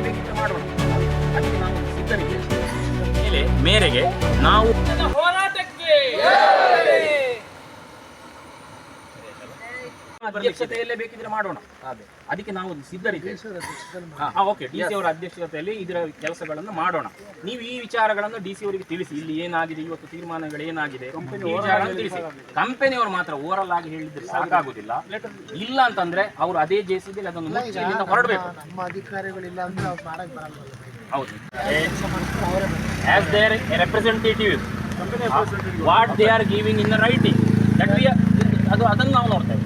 ಬೇಕಿದ್ರೆ ಮಾಡೋಣ ಮೇರೆಗೆ ನಾವು ಹೋರಾಟಕ್ಕೆ ಅಧ್ಯಕ್ಷತೆಯಲ್ಲೇ ಬೇಕಿದ್ರೆ ಮಾಡೋಣ. ಅದಕ್ಕೆ ನಾವು ಸಿದ್ಧರಿದ್ದೇವೆ. ಓಕೆ. ಡಿ ಸಿ ಅವರ ಅಧ್ಯಕ್ಷತೆಯಲ್ಲಿ ಇದರ ಕೆಲಸಗಳನ್ನು ಮಾಡೋಣ. ನೀವು ಈ ವಿಚಾರಗಳನ್ನು ಡಿ ಸಿ ಅವರಿಗೆ ತಿಳಿಸಿ. ಇಲ್ಲಿ ಏನಾಗಿದೆ ಇವತ್ತು ತೀರ್ಮಾನಗಳು ಏನಾಗಿದೆ? ತಿಳಿಸಿ. ಕಂಪನಿಯವರು ಮಾತ್ರ ಓವರಲ್ ಆಗಿ ಹೇಳಿದ್ರೆ ಸಾಕಾಗುದಿಲ್ಲ. ಇಲ್ಲ ಅಂತಂದ್ರೆ ಅವರು ಅದೇ ಜೆ ಸಿ ಅದನ್ನು ಮುಚ್ಚಿ ಹೊರಡಬೇಕು. ನಮ್ಮ ಅಧಿಕಾರಿಗಳಿಲ್ಲ ಅಂದ್ರೆ ಅವ್ರು ಮಾಡಕ್ ಬರಲ್ಲ ಹೌದು. As their representative what they are giving in writing ಅದು ಅದನ್ನು ನಾವು ನೋಡ್ತೇವೆ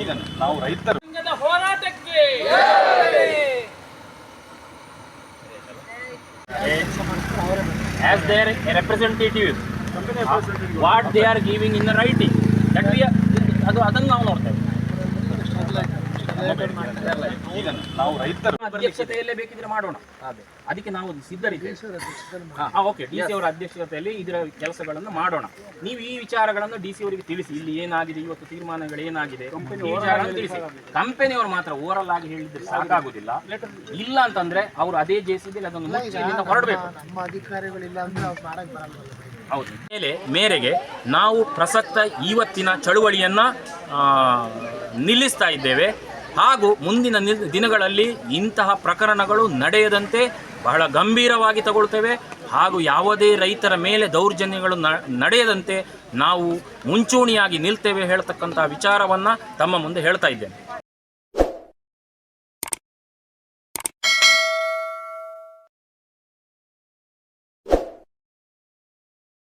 ಈಗ ನಾವು ರೈತರು ಹೋರಾಟಕ್ಕೆ as their representative what they are giving in writing that we ಅದು, ಅದನ್ನು ನಾವು ನೋಡ್ತೇವೆ ನಾವು ರೈತರ ಅಧ್ಯಕ್ಷತೆಯಲ್ಲೇ ಬೇಕಿದ್ರೆ ಮಾಡೋಣ. ಅದಕ್ಕೆ ನಾವು ಸಿದ್ಧರಿದ್ದೇವೆ ಓಕೆ. ಡಿ ಸಿ ಅವರ ಅಧ್ಯಕ್ಷತೆಯಲ್ಲಿ ಇದರ ಕೆಲಸಗಳನ್ನು ಮಾಡೋಣ. ನೀವು ಈ ವಿಚಾರಗಳನ್ನು ಡಿ ಸಿ ಅವರಿಗೆ ತಿಳಿಸಿ. ಇಲ್ಲಿ ಏನಾಗಿದೆ ಇವತ್ತು ತೀರ್ಮಾನಗಳು ಏನಾಗಿದೆ? ತಿಳಿಸಿ. ಕಂಪನಿಯವರು ಮಾತ್ರ ಓರಲ್ ಆಗಿ ಹೇಳಿದ್ರೆ ಸಾಕಾಗುದಿಲ್ಲ. ಇಲ್ಲ ಅಂತಂದ್ರೆ ಅವರು ಅದೇ ಜೆ ಸಿ ಅದನ್ನು ಹೊರಡಬೇಕು. ನಮ್ಮ ಅಧಿಕಾರಿಗಳಿಲ್ಲ ಅಂದ್ರೆ ಅವ್ರು ಮಾಡಕ್ ಬರಲ್ಲ. ಹೌದು. ಮೇಲೆ ಮೇರೆಗೆ ನಾವು ಪ್ರಸಕ್ತ ಇವತ್ತಿನ ಚಳುವಳಿಯನ್ನ ನಿಲ್ಲಿಸ್ತಾ ಇದ್ದೇವೆ. ಹಾಗೂ ಮುಂದಿನ ದಿನಗಳಲ್ಲಿ ಇಂತಹ ಪ್ರಕರಣಗಳು ನಡೆಯದಂತೆ ಬಹಳ ಗಂಭೀರವಾಗಿ ತಗೊಳ್ತೇವೆ ಹಾಗೂ ಯಾವುದೇ ರೈತರ ಮೇಲೆ ದೌರ್ಜನ್ಯಗಳು ನಡೆಯದಂತೆ ನಾವು ಮುಂಚೂಣಿಯಾಗಿ ನಿಲ್ತೇವೆ ಹೇಳ್ತಕ್ಕಂಥ ವಿಚಾರವನ್ನು ತಮ್ಮ ಮುಂದೆ ಹೇಳ್ತಾ ಇದ್ದೇನೆ.